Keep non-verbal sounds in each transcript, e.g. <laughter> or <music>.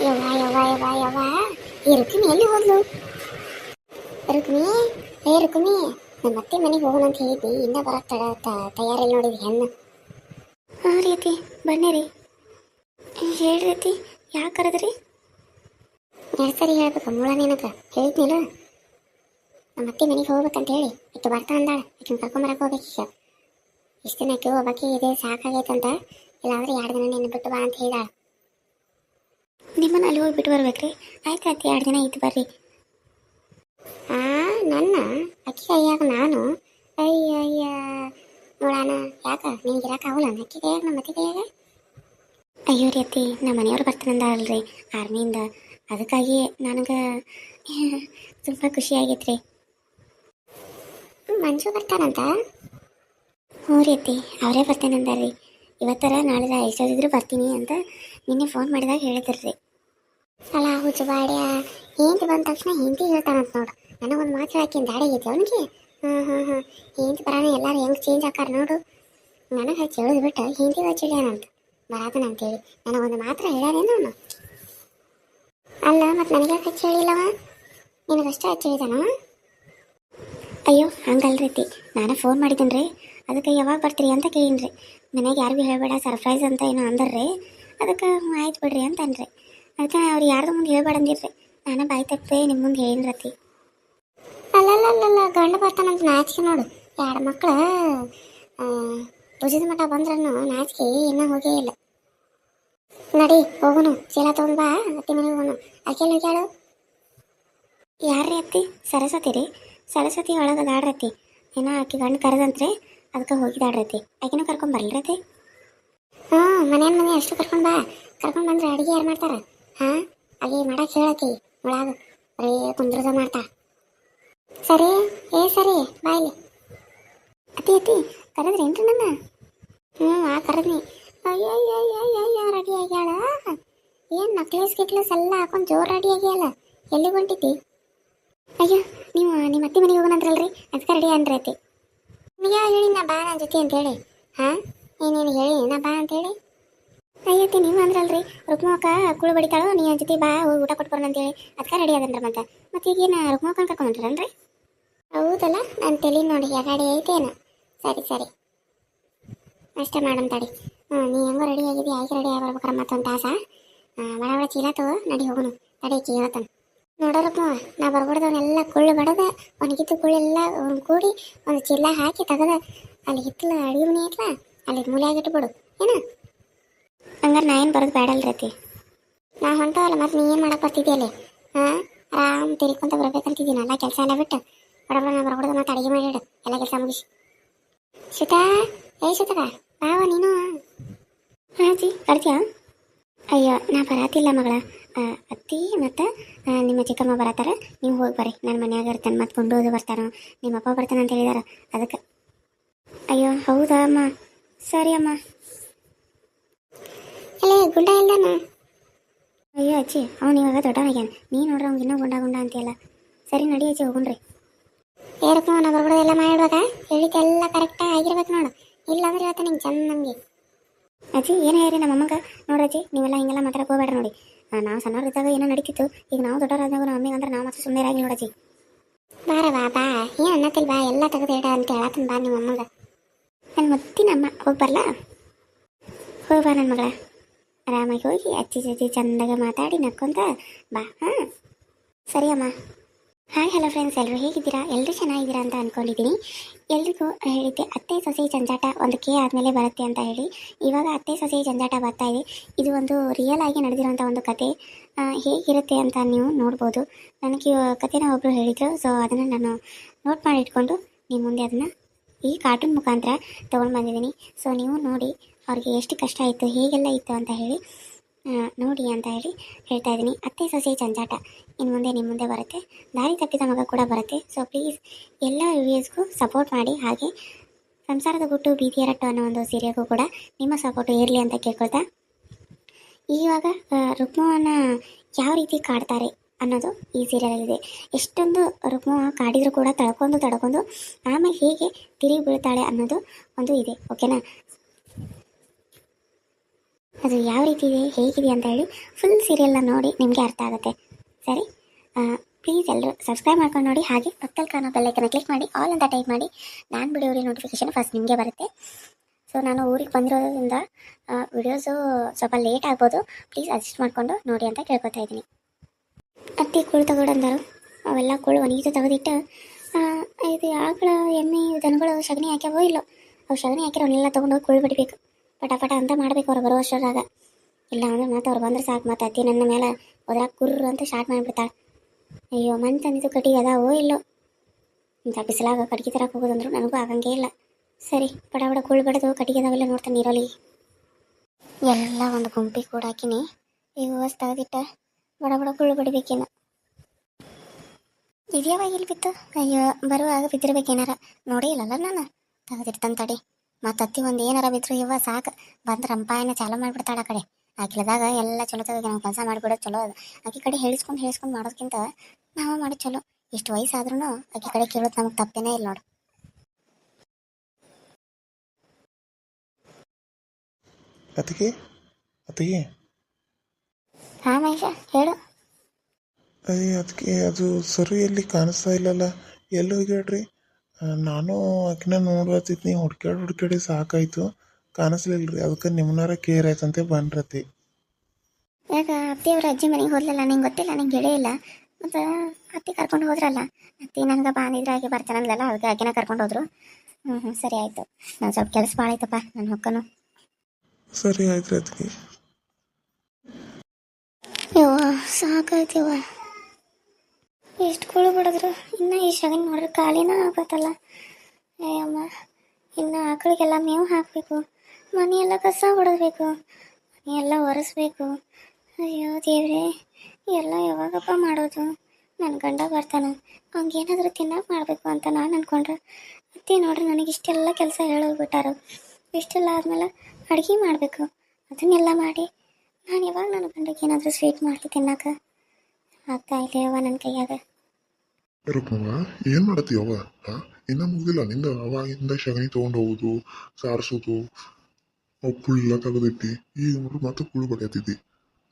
ಯವ್ವ ಯವ್ವ ಯವ್ವ ಯವ್ವ. ಈ ರುಕ್ಮಿಣಿ ಎಲ್ಲಿ ಹೋದ್ಲು? ರುಕ್ಮಿ ಏ ರುಕ್ಮಿ ನಮ್ಮ ಅತ್ತೆ ಮನೆಗೆ ಹೋಗೋಣ ಅಂತ ಹೇಳಿದ್ವಿ ಇನ್ನ ಬರಕ್ ತಡ ತ- ತಯಾರಿಲ್ಲ ನೋಡಿದ್ವಿ ಹೆಣ್ಣು. ಹಾಂ ರೀತಿ ಬನ್ನಿ ರೀ. ಹೇಳಿ ರೀತಿ ಯಾಕೆ ಕರೆದ್ರಿ? ಎರಡು ಸರಿ ಹೇಳ್ಬೇಕು ಮೂಳ ನಿನಗೆ ಹೇಳಿದ್ನಿಲ್ಲ? ನಮ್ಮ ಅತ್ತೆ ಮನೆಗೆ ಹೋಗ್ಬೇಕಂತ ಹೇಳಿ. ಇಟ್ಟು ಬರ್ತಾ ಅಂದಾಳ. ಈಕಿನ ಕರ್ಕೊಂಬರಕ್ಕೆ ಹೋಗ್ಬೇಕೀಗ ಇಷ್ಟು ದಿನ ಆಕೆ ಒಬ್ಬಾಕಿ ಇದೆ ಸಾಕಾಗೈತಂತ. ಇಲ್ಲಾಂದ್ರೆ ಎರಡು ದಿನ ನಿನ್ನ ಬಿಟ್ಟು ಬಾ ಅಂತ ಹೇಳಿದಾಳ. ನಿಮ್ಮನ್ನ ಅಲ್ಲಿ ಹೋಗಿ ಬಿಟ್ಟು ಬರ್ಬೇಕ್ರಿ. ಆಯ್ತು ಆಯ್ತು ಎರಡು ದಿನ ಇದ್ದು ಬರ್ರಿ. ಆ, ನನ್ನ? ಅಕ್ಕಿ ಅಯ್ಯಾಗ ನಾನು? ಅಯ್ಯ ಅಯ್ಯ ನೋಡೋಣ ಯಾಕ? ನಿನ್ಗೆ ಇರಕ್ಕಾಗಲ್ಲ ಅಕ್ಕಿ ಕೈಯಾಗ ನಮ್ಮ ಅತ್ತೆ ಕೈಯಾಗ ಅಯ್ಯೋ ರೀ ಅತ್ತಿ, ನಮ್ಮ ಮನೆಯವ್ರು ಬರ್ತಾನಂದಾರಲ್ರಿ ಆರ್ಮಿಯಿಂದ. ಅದಕ್ಕಾಗಿ ನನಗೆ <laughs> ತುಂಬ ಖುಷಿ ಮಂಜು ಬರ್ತಾನಂತ? ಹ್ಞೂ ರೀ ಅತ್ತಿ, ಅವರೇ ಬರ್ತಾನಂದಾರ್ರಿ. ಇವತ್ತರ ನಾಳೆ ಎಷ್ಟೊತ್ತಿದ್ರು ಬರ್ತೀನಿ ಅಂತ ನಿನ್ನೆ ಫೋನ್ ಮಾಡಿದಾಗ ಹೇಳಿದ್ರಿ ಅಲ್ಲ ಹುಚ್ಚು ಬಾಡ್ಯ ಏಂತಿ ಬಂದ ತಕ್ಷಣ ಹಿಂದಿ ಹೇಳ್ತಾನಂತ ನೋಡು. ನನಗೊಂದು ಮಾತು ಹಾಕಿನ ದಾಡಿ ಆಗೈತಿ ಅವನಿಗೆ? ಹಾಂ ಹಾಂ ಹಾಂ ಬರೋಣ ಎಲ್ಲರೂ ಹೆಂಗೆ ಚೇಂಜ್ ಹಾಕಾರ ನೋಡು. ನನಗೆ ಹಚ್ಚಿ ಹೇಳಿದ್ ಬಿಟ್ಟು ಹಿಂದಿ ಹಚ್ಚಿಡ್ಯಾನಂತ ಬರಾತನ ಅಂತೇಳಿ. ನನಗೊಂದು ಮಾತ್ರ ಹೇಳ್ಯಾನೇನು ಅವನು? ಅಲ್ಲ ಮತ್ತು ನನಗೆ ಹಚ್ಚಿ ಹೇಳಿಲ್ಲವ? ನಿನಗಷ್ಟೇ ಹಚ್ಚಿ ಹೇಳಿದಾನ? ಅಯ್ಯೋ, ಹಂಗಲ್ರೀತಿ. ನಾನು ಫೋನ್ ಮಾಡಿದ್ದೀನಿ ರೀ ಅದಕ್ಕೆ ಯಾವಾಗ ಬರ್ತೀರಿ ಅಂತ ಕೇಳಿನ್ರಿ. ಮನೆಗೆ ಯಾರಿಗೂ ಹೇಳಬೇಡ ಸರ್ಪ್ರೈಸ್ ಅಂತ ಏನೋ ಅಂದರ್ರಿ. ಅದಕ್ಕೆ ಹ್ಞೂ ಆಯ್ತು ಬಿಡ್ರಿ ಅಂತ ಅನ್ರಿ ಅದಕ್ಕೆ ಅವ್ರು ಯಾರ್ದು ಮುಂದೆ ಹೇಳ್ಬೇಡಂದಿರ್ರಿ. ನಾನು ಬಾಯಿ ತಪ್ಪೆ ನಿಮ್ಮ ಮುಂದೆ ಹೇಳಿನ್ರತಿ ಅಲ್ಲಲ್ಲ ಗಂಡ ಬರ್ತಾನಂತ ನಾಚಿಕೆ ನೋಡು. ಎರಡು ಮಕ್ಕಳು ಭುಜದ ಮಠ ಬಂದ್ರೂ ನಾಚಿಕೆ ಇನ್ನೂ ಹೋಗೇ ಇಲ್ಲ. ನಡಿ ಹೋಗುನು. ಚೀಲ ತಗೊಂಡ್ ಬಾ ಅತ್ತಿ ಮನೆಗೆ ಹೋಗುನು. ಆಕೆಲ್ಲ ಕೇಳು ಯಾರ್ರಿ ಅತ್ತಿ? ಸರಸ್ವತಿ ರೀ. ಸರಸ್ವತಿ ಒಳಗೆ ಅದಾಡ್ರತಿ ಏನೋ ಆಕೆ ಗಂಡು ಕರೆದಂತ್ರಿ ಅದಕ್ಕೆ ಹೋಗಿದಾಡ್ರತಿ ಆಕೆನೂ ಕರ್ಕೊಂಡ್ ಬರ್ಲ್ರತಿ ಹ್ಞೂ ಮನೆಯ ಮನೆ ಅಷ್ಟು ಕರ್ಕೊಂಡು ಬಾ. ಕರ್ಕೊಂಡು ಬಂದ್ರೆ ಅಡಿಗೆ ಯಾರು ಮಾಡ್ತಾರ? ಹಾಂ ಅಲ್ಲಿ ಮಾಡಕ್ಕೆ ಹೇಳತಿ. ಒಳಗ ಅರೇ ಕುಂದ್ರದ ಮಾಡ್ತಾ. ಸರಿ, ಏ ಸರಿ ಬಾಯ್ಲಿ ಅತಿ ಅತಿ ಕರೆದ್ರೇನ್ರಿ ನನ್ನ? ಹ್ಞೂ ಆ ಕರೆದ್ನಿ. ಅಯ್ಯೋ ರೆಡಿ ಆಗ್ಯಾಳ? ಏನು ನಕ್ಲೇಸ್ ಗಿಕ್ಲೇಸ್ ಎಲ್ಲ ಹಾಕೊಂಡು ಜೋರು ರೆಡಿ ಆಗ್ಯಾಳ? ಎಲ್ಲಿಗೆ ಹೊಂಟಿದ್ದಿ? ಅಯ್ಯೋ, ನೀವು ನಿಮ್ಮ ಅತ್ತೆ ಮನೆಗೆ ಹೋಗೋಣ ಅಂದ್ರಲ್ರಿ ಅದಕ್ಕೆ ರೆಡಿ ಅಂದ್ರೆ ಅತಿ ನಿಮಗೆ ಹೇಳಿ ನಾ ಬಾ ನನ್ನ ಜೊತೆ ಅಂತೇಳಿ ಹಾಂ? ಏನೇನು ಹೇಳಿ ಏನಪ್ಪ ಅಂತೇಳಿ ಅಯ್ಯತ್ತಿ ನೀವು ಅಂದ್ರಲ್ರಿ. ರುಕ್ಮಕ್ಕ ಕುಳು ಬಡಿತಾಳು ನೀ ಜೊತೆ ಬಾ ಊಟ ಕೊಟ್ಟು ಅಂತ ಅಂತೇಳಿ ಅದಕ್ಕೆ ರೆಡಿ ಅದನ್ರಿ ಮತ್ತೆ. ಮತ್ತೆ ಈಗೇನು ರುಕ್ಮಕ್ಕನ ಕರ್ಕೊಂಡ್ರನ್ರಿ ಹೌದಲ್ಲ, ನಾನು ತಲೆ ನೋಡಿ ಗಾಡಿ ಐತೇನು? ಸರಿ ಸರಿ. ಅಷ್ಟೇ ಮಾಡಮ್ ತಡಿ. ಹ್ಞೂ ನೀ ಹೆಂಗೋ ರೆಡಿ ಆಗಿದ್ಯಾ? ಆಯ್ಕೆ ರೆಡಿ ಆಗ ಮತ್ತೊಂದು ತಾಸ. ಬಡ ಬಡ ಚೀಲ ತಗೋ, ನಡಿ ಹೋಗುನು. ತಡಿ ಕಿ ಹೇಳ್ತಾನೆ ನೋಡೋರಪ್ಪ ನಾ ಬರ್ಬಾರ್ದವನ್ನೆಲ್ಲ ಕುಳ್ಳು ಬಡದ ಒಣಗಿದ್ದು ಕುಳ್ಳೆಲ್ಲ ಕೂಡಿ ಒಂದು ಚೀಲ ಹಾಕಿ ತೆಗದ. ಅಲ್ಲಿ ಹಿತ್ತಲ ಅಡುಗೆ ಮನೆ ಐತ್ಲ ಅಲ್ಲಿ ಮೂಲೆಯಾಗಿ ಇಟ್ಬಿಡು ಏನ? ಹಂಗಾರೆ ನಾ ಏನು ಬರೋದು ಬೇಡಲ್ರತಿ ನಾ ಹೊಂಟವಲ್ಲ, ಮತ್ತೆ ನೀ ಏನು ಮಾಡಕ್ಕೆ ಬರ್ತಿದ್ಯಲ್ಲಿ? ಹಾಂ? ಆರಾಮ್ ತಿರ್ಕೊಂತ ಬರ್ಬೇಕಂತಿದ್ದೀನಲ್ಲ ಕೆಲಸ ಎಲ್ಲ ಬಿಟ್ಟು. ಬಡಬಡ ನಾ ಬರಬಾರ್ದು ಮತ್ತೆ ಅಡುಗೆ ಮಾಡಿಡು ಎಲ್ಲ ಕೆಲಸ ಮುಗಿಸಿ. ಸುತಾ ಏ ಶ್ರುತಕ ಬಾವ ನೀನು? ಹಾಂ ಜಿ ಬರ್ತೀಯಾ? ಅಯ್ಯೋ, ನಾ ಬರಾತಿಲ್ಲ ಮಗಳ. ಅತ್ತಿ ಮತ್ತು ನಿಮ್ಮ ಚಿಕ್ಕಮ್ಮ ಬರತ್ತಾರ? ನೀವು ಹೋಗಿ ಬರ್ರಿ ನನ್ನ ಮನ್ಯಾಗ ಇರ್ತಾನೆ, ಮತ್ತೆ ಬರ್ತಾರ ನಿಮ್ಮ ಅಪ್ಪ ಬರ್ತಾನೆ ಅಂತ ಹೇಳಿದಾರ, ಅದಕ್ಕೆ. ಅಯ್ಯೋ, ಹೌದಾ ಅಮ್ಮ? ಸರಿ ಅಮ್ಮ ಅಲ್ಲೇ ಗುಂಡ ಇಲ್ದಾನ ಅಯ್ಯೋ ಅಜ್ಜಿ ಅವ್ನು ಇವಾಗ ದೊಡ್ಡವನಾಗ್ಯಾನ ನೀ ನೋಡ್ರಿ ಅವ್ನಿಗೆ ಇನ್ನೂ ಗುಂಡ ಗುಂಡ ಅಂತೀಯಲ್ಲ ಸರಿ ನಡಿ ಅಜ್ಜಿ ಹೋಗುಣ್ರಿ ಏರಪ್ಪ ನಾ ಬರ್ಬಿಡೋದು ಎಲ್ಲ ಮಾಡಿಡ್ಬೇಕ ಹೇಳಿದ್ದೆಲ್ಲ ಕರೆಕ್ಟಾಗಿ ಆಗಿರ್ಬೇಕು ನೋಡು ಇಲ್ಲಾಂದ್ರೆ ಇವತ್ತು ನಿಂಗೆ ಚಂದ ನಮಗೆ ಅಜ್ಜಿ ಏನು ಹೇಳಿ ನಮ್ಮ ಅಮ್ಮಗ ನೋಡ್ರಜ್ಜಿ ನೀವೆಲ್ಲ ಹಿಂಗೆಲ್ಲ ಮಾತಾಡಕ್ಕೆ ಹೋಗ್ಬೇಡ ನೋಡಿ ಆ, ನಾವು ಸಣ್ಣವ್ರಿದ್ದಾಗ ಏನೋ ನಡೀತಿತ್ತು ಈಗ ನಾವು ದೊಡ್ಡವರಾದಾಗ ನಮ್ಮ ಅಮ್ಮಿಗೆ ಅಂದ್ರೆ ನಾವು ಮತ್ತೆ ಸುಮ್ಮನೆ ಆಗಿ ನೋಡಜ್ಜಿ ಬಾರ ಬಾ ಬಾ ಏನು ಅನ್ನತ್ತಿಲ್ಲ ಬಾ ಎಲ್ಲ ತೆಗೆದು ಇಡ ಅಂತ ಹೇಳತ್ತನ್ ಬಾ ನಿಮ್ಮ ಅಮ್ಮಗ ನನ್ನ ಮತ್ತಿನ ಅಮ್ಮ ಹೋಗಿ ಬರಲಾ ಹೋಗಿ ಬಾ ನನ್ನ ಮಗಳ. ಆರಾಮಾಗಿ ಹೋಗಿ ಅಜ್ಜಿ ಜೊತೆ ಚಂದಾಗ ಮಾತಾಡಿ ನಕ್ಕೊಂತ ಬಾ, ಹಾಂ? ಸರಿ ಅಮ್ಮ. ಹಾಯ್ ಹಲೋ ಫ್ರೆಂಡ್ಸ್ ಎಲ್ಲರೂ ಹೇಗಿದ್ದೀರಾ? ಎಲ್ಲರೂ ಚೆನ್ನಾಗಿದ್ದೀರಾ ಅಂತ ಅಂದ್ಕೊಂಡಿದ್ದೀನಿ ಎಲ್ರಿಗೂ ಹೇಳಿದ್ದೆ, ಅತ್ತೆ ಸೊಸೆ ಜಂಜಾಟ ಒಂದು ಕೆ ಆದಮೇಲೆ ಬರುತ್ತೆ ಅಂತ ಹೇಳಿ. ಇವಾಗ ಅತ್ತೆ ಸೊಸೆ ಜಂಜಾಟ ಬರ್ತಾ ಇದೆ. ಇದು ಒಂದು ರಿಯಲ್ ಆಗಿ ನಡೆದಿರುವಂಥ ಒಂದು ಕತೆ. ಹೇಗಿರುತ್ತೆ ಅಂತ ನೀವು ನೋಡ್ಬೋದು. ನನಗೆ ಕತೆನ ಒಬ್ಬರು ಹೇಳಿದರು ಸೊ ಅದನ್ನು ನಾನು ನೋಟ್ ಮಾಡಿ ನಿಮ್ಮ ಮುಂದೆ ಅದನ್ನು ಈ ಕಾರ್ಟೂನ್ ಮುಖಾಂತರ ತೊಗೊಂಡು ಬಂದಿದ್ದೀನಿ. ಸೊ ನೀವು ನೋಡಿ ಅವ್ರಿಗೆ ಎಷ್ಟು ಕಷ್ಟ ಇತ್ತು ಹೇಗೆಲ್ಲ ಇತ್ತು ಅಂತ ಹೇಳಿ ನೋಡಿ ಅಂತ ಹೇಳಿ ಹೇಳ್ತಾ ಇದ್ದೀನಿ. ಅತ್ತೆ ಸೊಸೆ ಚಂಜಾಟ ಇನ್ನು ಮುಂದೆ ನಿಮ್ಮ ಮುಂದೆ ಬರುತ್ತೆ. ದಾರಿ ತಪ್ಪಿದ ಮಗ ಕೂಡ ಬರುತ್ತೆ. ಸೊ ಪ್ಲೀಸ್ ಎಲ್ಲ ರಿವ್ಯೂಸ್ಗೂ ಸಪೋರ್ಟ್ ಮಾಡಿ. ಹಾಗೆ ಸಂಸಾರದ ಗುಟ್ಟು ರಟ್ಟು ಅನ್ನೋ ಒಂದು ಸೀರೆಗೂ ಕೂಡ ನಿಮ್ಮ ಸಪೋರ್ಟ್ ಇರಲಿ ಅಂತ ಕೇಳ್ಕೊಳ್ತಾ. ಇವಾಗ ರುಕ್ಮವನ್ನು ಯಾವ ರೀತಿ ಕಾಡ್ತಾರೆ? ಅನ್ನೋದು ಈ ಸೀರಿಯಲಲ್ಲಿದೆ ಎಷ್ಟೊಂದು ರುಕ್ಮ ಕಾಡಿದ್ರು ಕೂಡ ತಡ್ಕೊಂಡು ತಡ್ಕೊಂಡು ಆಮೇಲೆ ಹೇಗೆ ತಿರುಗಿ ಬೀಳ್ತಾಳೆ ಅನ್ನೋದು ಒಂದು ಇದೆ ಓಕೆನಾ ಅದು ಯಾವ ರೀತಿ ಇದೆ, ಹೇಗಿದೆ ಅಂತ ಹೇಳಿ ಫುಲ್ ಸೀರಿಯಲ್ನ ನೋಡಿ ನಿಮಗೆ ಅರ್ಥ ಆಗುತ್ತೆ. ಸರಿ? ಪ್ಲೀಸ್ ಎಲ್ಲರೂ ಸಬ್ಸ್ಕ್ರೈಬ್ ಮಾಡ್ಕೊಂಡು ನೋಡಿ. ಹಾಗೆ ಪಕ್ಕದಲ್ಲಿ ಕಾಣೋ ಬೆಲ್ಲೈಕನ್ನ ಕ್ಲಿಕ್ ಮಾಡಿ ಆಲ್ ಅಂತ ಟೈಪ್ ಮಾಡಿ. ನಾನು ಬಿಡೋರಿ ನೋಟಿಫಿಕೇಶನ್ ಫಸ್ಟ್ ನಿಮಗೆ ಬರುತ್ತೆ. ಸೊ ನಾನು ಊರಿಗೆ ಬಂದಿರೋದ್ರಿಂದ ವಿಡಿಯೋಸು ಸ್ವಲ್ಪ ಲೇಟ್ ಆಗ್ಬೋದು. ಪ್ಲೀಸ್ ಅಡ್ಜಸ್ಟ್ ಮಾಡಿಕೊಂಡು ನೋಡಿ ಅಂತ ಕೇಳ್ಕೊತಾ ಇದ್ದೀನಿ. ಅತ್ತಿ ಕುಳು ತಗೊಡಂದರು ಅವೆಲ್ಲ ಕುಳು ಒಣಗಿತು ತೆಗೆದಿಟ್ಟು ಇದು ಆಕಳ ಎಮ್ಮೆ ದನಗಳು ಸಗಣಿ ಹಾಕ್ಯಾವೋ ಇಲ್ಲೋ, ಅವು ಸಗಣಿ ಹಾಕಿರೋ ಅವನ್ನೆಲ್ಲ ತೊಗೊಂಡೋಗಿ ಕುಳು ಬಿಡಬೇಕು. ಪಟ ಪಟ ಅಂತ ಮಾಡ್ಬೇಕು ಅವ್ರು ಬರೋ ಅಷ್ಟರಾಗ ಇಲ್ಲ ಅಂದ್ರೆ ಮತ್ತೆ ಅವ್ರು ಬಂದ್ರೆ ಸಾಕು, ಮತ್ತೆ ಅತ್ತಿ ನನ್ನ ಮೇಲೆ ಹೋದ್ರಾಗ ಕುರ್ರು ಅಂತ ಸ್ಟಾರ್ಟ್ ಮಾಡಿಬಿಡ್ತಾಳೆ. ಅಯ್ಯೋ, ಮಂತ್ ಅಂದಿದ್ದು ಕಟ್ಟಿಗೆ ಅದಾವೋ ಇಲ್ಲೋ. ಇಂಥ ಬಿಸಿಲಾಗ ಕಟ್ಟಿಗೆ ತರಕ್ಕೆ ಹೋಗೋದಂದ್ರು ನನಗೂ ಆಗಂಗೇ ಇಲ್ಲ. ಸರಿ ಬಡ ಪಡ, ಕುಳು ಬಡದು ಕಟ್ಟಿಗೆ ಅದಾವೆಲ್ಲ ನೋಡ್ತಾನೆ ಇರೋಲಿ ಎಲ್ಲ ಒಂದು ಗುಂಪಿ ಕೂಡ ಹಾಕಿನಿ ಈಗ ತೆಗೆದಿಟ್ಟ ಬಡ ಬಡ ಕುಳ್ಳು ಬಿಡ್ಬೇಕೇನು ಇದ್ಯಾವಾಗ ಇಲ್ಲಿ ಬಿತ್ತು? ಅಯ್ಯೋ, ಬರುವಾಗ ಬಿದ್ದಿರ್ಬೇಕೇನಾರ? ನೋಡೇ ಇಲ್ಲಲ್ಲ ನಾನು. ತೆಗೆದಿಡ್ತಾನೆ ತಡಿ. ಮತ್ತೆ ಅತ್ತಿ ಒಂದು ಏನಾರ ಬಿದ್ರು ಇವ ಸಾಕು. ಬಂದು ರಂಪಾಯನ ಚಾಲು ಮಾಡಿಬಿಡ್ತಾಳೆ ಆ ಕಡೆ. ಆಕಿಲದಾಗ ಎಲ್ಲ ಚಲೋ ನಾವು ಕೆಲಸ ಮಾಡಿಬಿಡೋದು ಚಲೋ ಅದು. ಆಕಿ ಕಡೆ ಹೇಳಿಸ್ಕೊಂಡು ಹೇಳಿಸ್ಕೊಂಡು ಮಾಡೋದಕ್ಕಿಂತ ನಾವು ಮಾಡೋದು ಚಲೋ. ಇಷ್ಟು ವಯಸ್ಸಾದ್ರೂ ಆಕಿ ಕಡೆ ಕೇಳೋದು ನಮಗೆ ತಪ್ಪೇನೇ ಇಲ್ಲ ನೋಡು. ಅತ್ತಿಗೆ? ಅತ್ತಿಗೆ? ಹಾಂ ಮಹೇಶ ಹೇಳು. ಅಯ್ಯ ಅದಕ್ಕೆ ಅದು ಸರಿ ಎಲ್ಲಿ ಕಾಣಿಸ್ತಾ ಇಲ್ಲಲ್ಲ. ಎಲ್ಲಿ ಹೋಗ್ಯಾಡ್ರಿ ನಾನು ಆಕಿನ ನೋಡ್ಬತ್ತಿದ್ನಿ ಹುಡ್ಕ್ಯಾಡಿ ಹುಡ್ಕ್ಯಾಡಿ ಸಾಕಾಯ್ತು. ಕಾಣಿಸ್ಲಿಲ್ಲ ರೀ ಅದಕ್ಕೆ ನಿಮ್ಮನಾರ ಕೇರ್ ಆಯ್ತಂತೆ ಬಂದ್ರತಿ. ಅತ್ತೆ ಅತ್ತಿಯವ್ರ ಅಜ್ಜಿ ಮನೆಗೆ ಹೋದ್ಲಲ್ಲ ನಂಗೆ ಗೊತ್ತಿಲ್ಲ ನಂಗೆ ಗೆಳೆ ಇಲ್ಲ. ಮತ್ತು ಅತ್ತಿ ಕರ್ಕೊಂಡು ಹೋದ್ರಲ್ಲ. ಅತ್ತಿ ನನಗೆ ಬಾಂದಿದ್ರೆ ಬರ್ತಾನೆ ಅಂದಲ್ಲ ಅದಕ್ಕೆ ಆಕಿನ ಕರ್ಕೊಂಡು ಹೋದ್ರು. ಹ್ಞೂ ಹ್ಞೂ ಸರಿ ಆಯಿತು. ನಾನು ಸ್ವಲ್ಪ ಕೆಲಸ ಭಾಳ ಆಯ್ತಪ್ಪ ನಾನು ಹೊಕ್ಕನು. ಸರಿ ಆಯ್ತು ರೀ ಅದಕ್ಕೆ ಯವ್ವ ಸಾಕಾಯ್ತವ್ವ. ಎಷ್ಟು ಕುಳು ಬಿಡಿದ್ರು. ಇನ್ನು ಈ ಶಗನ್ ನೋಡ್ರಿ ಖಾಲಿನ ಆಗತ್ತಲ್ಲ ಅಯ್ಯಮ್ಮ ಇನ್ನು ಆಕಳಿಗೆಲ್ಲ ಮೇವು ಹಾಕಬೇಕು. ಮನೆಯೆಲ್ಲ ಕಸ ಹೊಡೆದ್ಬೇಕು ಮನೆಯೆಲ್ಲ ಒರೆಸ್ಬೇಕು. ಅಯ್ಯೋ ದೇವ್ರೆ ಎಲ್ಲ ಯಾವಾಗಪ್ಪ ಮಾಡೋದು? ನನ್ನ ಗಂಡ ಬರ್ತಾನೆ. ಏನಾದರೂ ತಿನ್ನಕ್ಕೆ ಮಾಡಬೇಕು ಅಂತ ನಾನು ಅನ್ಕೊಂಡ್ರೆ. ಅತ್ತೆ ನೋಡ್ರಿ ನನಗೆ ಇಷ್ಟೆಲ್ಲ ಕೆಲಸ ಹೇಳೋಗ್ಬಿಟ್ಟಾರು. ಇಷ್ಟೆಲ್ಲ ಆದಮೇಲೆ ಅಡುಗೆ ಮಾಡಬೇಕು. ಅದನ್ನೆಲ್ಲ ಮಾಡಿ ನಾನು ಯಾವಾಗ ನನ್ನ ಗಂಡಕ್ಕೆ ಏನಾದರೂ ಸ್ವೀಟ್ ಮಾಡ್ಲಿ ತಿನ್ನಕ. ಆಗ್ತಾ ಇಲ್ಲ ಯವ್ವ ನನ್ನ ಕೈಯಾಗ. ರುಕ್ಮವ್ವ ಏನು ಮಾಡತ್ತಿ ಅವ್ವ? ಹಾ? ಇನ್ನ ಮುಗ್ದಿಲ್ಲ. ನಿಂದ ಅವಾಗಿಂದ ಶಗಣಿ ತೊಗೊಂಡು ಹೋಗುದು ಸಾರಿಸೋದು ಅವು ಕುಳ್ಳ ತೆಗೆದಿಟ್ಟಿ. ಈಗ ನೋಡ್ರಿ ಮತ್ತೆ ಕುಳ್ಳು ಬಡಿಯತ್ತಿದ್ದಿ.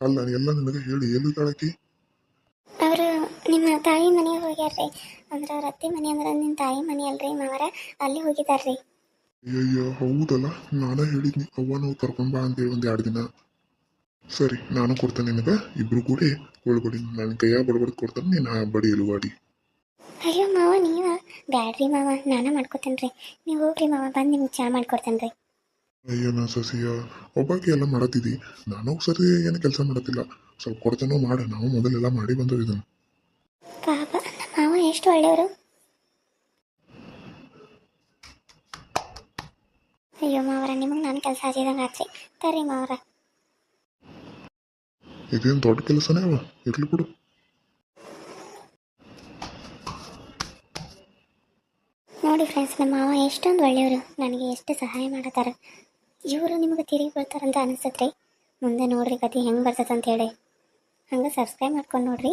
ಅಲ್ಲ ಎಲ್ಲ ನಿನಗೆ ಹೇಳಿ ಎಲ್ಲಿ ಕಾಳಕಿ ಅವರು ನಿಮ್ಮ ತಾಯಿ ಮನೆಗೆ ಹೋಗ್ಯಾರ್ರಿ. ಅಂದ್ರೆ ಅವ್ರ ಅತ್ತೆ ಮನೆ ಅಂದ್ರೆ ನಿಮ್ಮ ತಾಯಿ ಮನೆ ಅಲ್ರಿ ಮಾವರ? ಅಲ್ಲಿ ಹೋಗಿದಾರ್ರಿ ಅಯ್ಯೋ ಹೌದಲ್ಲ. ನಾನೇ ಹೇಳಿದ್ನಿ ಅವ್ವ ನಾವು ಬಾ ಅಂತೇಳಿ ಒಂದ್ ಎರಡು ದಿನ. ಸರಿ ನಾನು ಕೊಡ್ತೇನೆ ನಿನಗೆ. ಇಬ್ರು ಕೂಡಿ ಕುಳ್ಳು ಬಡಿ ನನ್ನ ಕೈಯಾಗ ಬಡಬಡ್ ಕೊಡ್ತಾನೆ ನೀನು ಆ ಬಡಿ ಎಲುವಾಡಿ ಅಯ್ಯೋ ಮಾವ ನೀವ? ಬ್ಯಾಡ್ರಿ ಮಾವ ನಾನು ಮಾಡ್ಕೊತೇನ್ರಿ. ನೀವು ಹೋಗ್ರಿ ಮಾವ ಬಂದು ನಿಮ್ಗೆ ಚಾ ಮಾಡ್ಕೊಡ್ತೇನ್ರಿ. ಅಯ್ಯೋ ನಾ ಸಸಿಯ ಒಬ್ಬಾಕಿ ಎಲ್ಲ ಮಾಡತ್ತಿದ್ದಿ ನಾನು ಸರಿ ಏನು ಕೆಲಸ ಮಾಡತ್ತಿಲ್ಲ. ಸ್ವಲ್ಪ ಕೊಡ್ತೇನೋ ಮಾಡ ನಾವು ಮೊದಲೆಲ್ಲ ಮಾಡಿ ಬಂದವು ಇದನ್ನು ಪಾಪ ನಮ್ಮ ಮಾವ ಎಷ್ಟು ಒಳ್ಳೆಯವರು? ಅಯ್ಯೋ ಮಾವರ ನಿಮಗೆ ನಾನು ಕೆಲಸ ಹಚ್ಚಿದಂಗೆ ಆಚೆ ತರ್ರಿ ಮಾವರ. ಇದೇನು ದೊಡ್ಡ ಕೆಲಸನೇ ಅವ? ಇರ್ಲಿ ಬಿಡು. ನೋಡಿ ಫ್ರೆಂಡ್ಸ್ ನಮ್ಮ ಮಾವ ಎಷ್ಟೊಂದು ಒಳ್ಳೆಯವರು. ನನಗೆ ಎಷ್ಟು ಸಹಾಯ ಮಾಡತ್ತಾರ ಇವರು ನಿಮಗೆ ತಿರುಗಿ ಬರ್ತಾರಂತ ಅನಿಸತ್ರಿ ಮುಂದೆ ನೋಡ್ರಿ ಕತೆ ಹೆಂಗೆ ಬರ್ತದಂತ ಹೇಳಿ. ಹಂಗೆ ಸಬ್ಸ್ಕ್ರೈಬ್ ಮಾಡ್ಕೊಂಡು ನೋಡ್ರಿ.